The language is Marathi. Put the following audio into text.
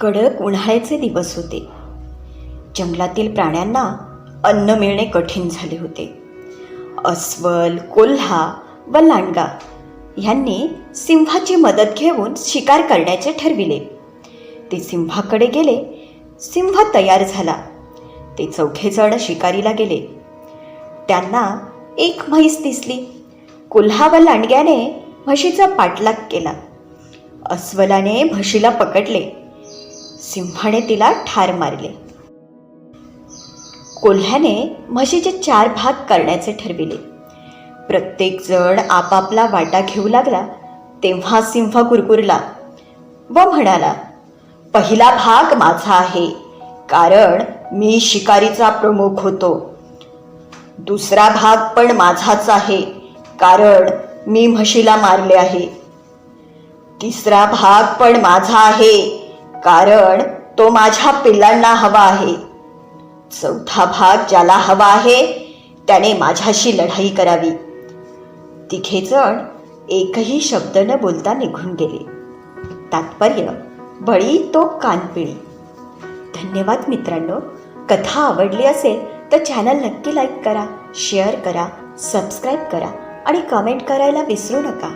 कडक उन्हाळ्याचे दिवस होते. जंगलातील प्राण्यांना अन्न मिळणे कठीण झाले होते. अस्वल कोल्हा व लांडगा ह्यांनी सिंहाची मदत घेऊन शिकार करण्याचे ठरविले. ते सिंहाकडे गेले. सिंह तयार झाला. ते चौघेजण शिकारीला गेले. त्यांना एक म्हैस दिसली. कोल्हा व लांडग्याने म्हशीचा पाठलाग केला. अस्वलाने म्हशीला पकडले. सिंहाने तिला ठार मारले. कोल्ह्याने म्हशीचे चार भाग करण्याचे ठरविले. प्रत्येक जण आपापला वाटा घेऊ लागला तेव्हा सिंह कुरकुरला व म्हणाला पहिला भाग माझा आहे कारण मी शिकारीचा प्रमुख होतो. दुसरा भाग पण माझाच आहे कारण मी म्हशीला मारले आहे. तिसरा भाग पण माझा आहे कारण तो माझ्या पिल्लांना हवा आहे. चौथा भाग ज्याला हवा आहे त्याने माझ्याशी लढाई करावी. तिघेजण एकही शब्द न बोलता निघून गेले. तात्पर्य बळी तो कानपिळी धन्यवाद मित्रांनो. कथा आवडली असेल तर चॅनल नक्की लाईक करा शेअर करा सबस्क्राईब करा आणि कमेंट करायला विसरू नका.